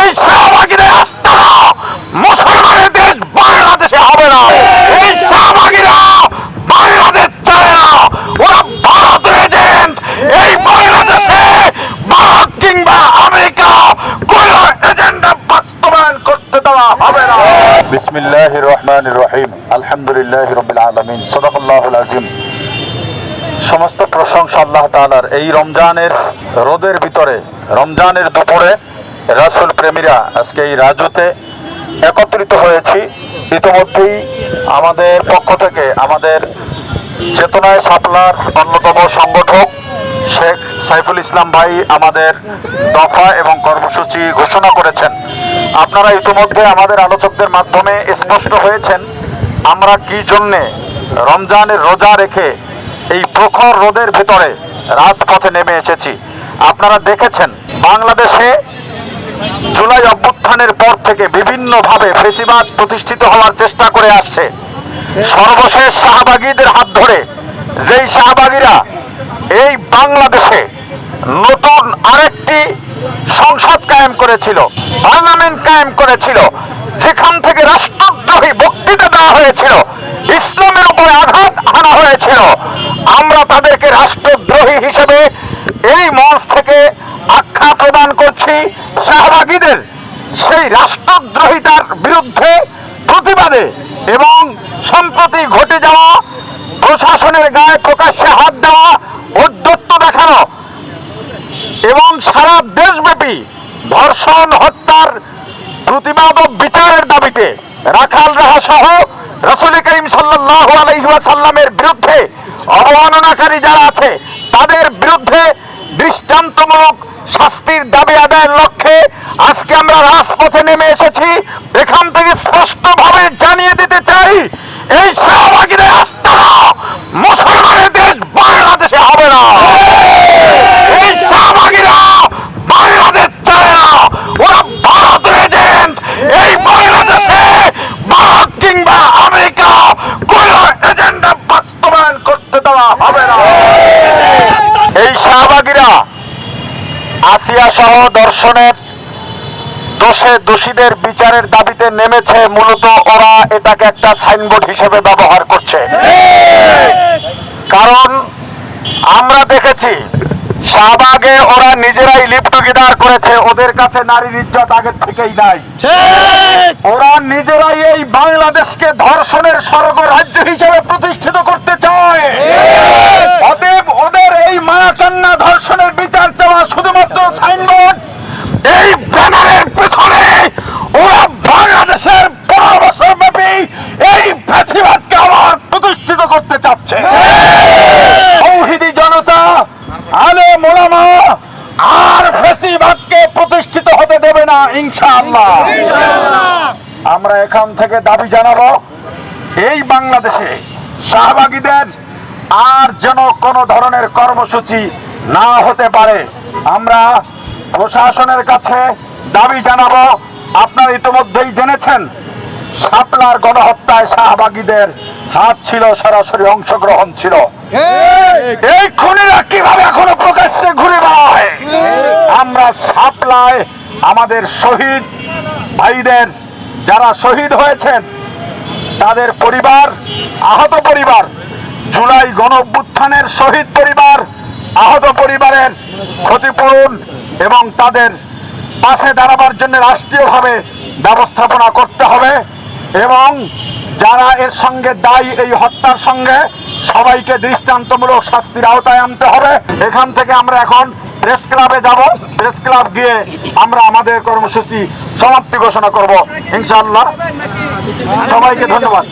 এই শাহবাগিদের আস্থানা মুসলমানের দেশ বাংলাদেশে হবে না। এই শাহবাগিরা বাংলাদেশ চায় না। ওরা ভারতের এজেন্ট এই বাংলাদেশে ভারত কিংবা আমেরিকা কোন এজেন্ডা বাস্তবায়ন করতে দেওয়া হবে না। বিসমিল্লাহ রহমান রহিম। আলহামদুলিল্লাহ রবিল আলমিন। সদাকুল্লাহ আজিম সমস্ত প্রশংসা আল্লাহ তালার এই রমজানের রোদের ভিতরে, রমজানের দুপুরে রাসুল প্রেমীরা আজকে এই রাজুতে একত্রিত হয়েছি। ইতিমধ্যেই আমাদের পক্ষ থেকে আমাদের চেতনায় সাপলার অন্যতম সংগঠক শেখ সাইফুল ইসলাম ভাই আমাদের দফা এবং কর্মসূচি ঘোষণা করেছেন। আপনারা ইতিমধ্যে আমাদের আলোচকদের মাধ্যমে স্পষ্ট হয়েছেন আমরা কি জন্যে রমজানের রোজা রেখে এই প্রখর রোদের ভিতরে রাজপথে নেমে এসেছি। আপনারা দেখেছেন, বাংলাদেশে জুলাই অভ্যুত্থানের পর থেকে বিভিন্নভাবে ফেসিবাদ প্রতিষ্ঠিত হওয়ার চেষ্টা করে আসছে। সর্বশেষ শাহবাগীদের হাত ধরে যেই শাহবাগীরা এই বাংলাদেশে নতুন আরেকটি সংসদ কায়েম করেছিল, পার্লামেন্ট কায়েম করেছিল, যেখান থেকে রাষ্ট্রদ্রোহী বক্তৃতা দেওয়া হয়েছিল, ইসলামের উপরে আঘাত হানা হয়েছিল। আমরা সম্প্রতি ঘটে যাওয়া, প্রশাসনের গায়ে প্রকাশ্যে হাত দেওয়া উদ্যত্ত দেখানো এবং সারা দেশব্যাপী ধর্ষণ, হত্যার প্রতিবাদ ও বিচারের দাবিতে রাখাল রাহা সহ রসুল করিম সাল্লাহ বিরুদ্ধে অবমাননাকারী যারা আছে, তাদের বিরুদ্ধে দৃষ্টান্তমূলক শাস্তির দাবি আদায়ের লক্ষ্যে আজকে আমরা রাজপথে নেমে এসেছি এখান থেকে স্পষ্টভাবে জানিয়ে দিতে চাই এই শাহবাগীদের আস্তানা মুসলমানের দেশ বাংলাদেশে হবে না এই শাহবাগীরা বাংলাদেশ চায় না ওরা ভারতের এজেন্ট এই বাংলাদেশে ভারত কিংবা আমেরিকা কোন এজেন্ডা বাস্তবায়ন করতে দেওয়া হবে না। এই শাহবাগীরা আসিয়া সহ দর্শনের দোষে দোষীদের বিচারের দাবিতে নেমেছে মূলত ওরা এটাকে একটা সাইনবোর্ড হিসেবে ব্যবহার করছে। কারণ আমরা দেখেছি শাহবাগে ওরা নিজেরাই লিপ্ট টুগেদার করেছে ওদের কাছে নারীর ইজ্জত আগের থেকেই নাই। ওরা নিজেরাই এই বাংলাদেশকে ধর্ষণের স্বর্গ রাজ্য হিসেবে প্রতিষ্ঠিত করতে চায় অতএব ওদের মায়াকান্না ধর্ষণের বিচার চাওয়া শুধুমাত্র সাইনবোর্ড এই ব্যানারের পেছনে ওরা বাংলাদেশের পনেরো বছর ব্যাপী এই ফ্যাসিবাদকে আবার প্রতিষ্ঠিত করতে চাচ্ছে। তৌহিদি জনতা আলে মোলামা আর ফ্যাসিবাদকে প্রতিষ্ঠিত হতে দেবে না ইনশাআল্লাহ। আমরা এখান থেকে দাবি জানাব এই বাংলাদেশে শাহবাগীদের আর যেন কোনো ধরনের কর্মসূচি না হতে পারে। আমরা প্রশাসনের কাছে দাবি জানাব আপনারা ইতিমধ্যেই জেনেছেন শাপলার গণহত্যায় শাহবাগীদের হাত ছিল সরাসরি অংশগ্রহণ ছিল। এই খুনিরা কীভাবে এখনও প্রকাশ্যে ঘুরে বেড়ায়? আমরা শাপলায় আমাদের শহীদ ভাইদের যারা শহীদ হয়েছেন তাদের পরিবার আহত পরিবার জুলাই গণ অভ্যুত্থানের শহীদ পরিবার, আহত পরিবারের ক্ষতিপূরণ এবং তাদের পাশে দাঁড়াবার জন্য রাষ্ট্রীয়ভাবে ব্যবস্থাপনা করতে হবে এবং যারা এর সঙ্গে দায়ী এই হত্যার সঙ্গে, সবাইকে দৃষ্টান্তমূলক শাস্তির আওতায় আনতে হবে। এখান থেকে আমরা এখন প্রেস ক্লাবে যাব। প্রেস ক্লাব গিয়ে আমরা আমাদের কর্মসূচি সমাপ্তি ঘোষণা করব। ইনশাআল্লাহ। সবাইকে ধন্যবাদ।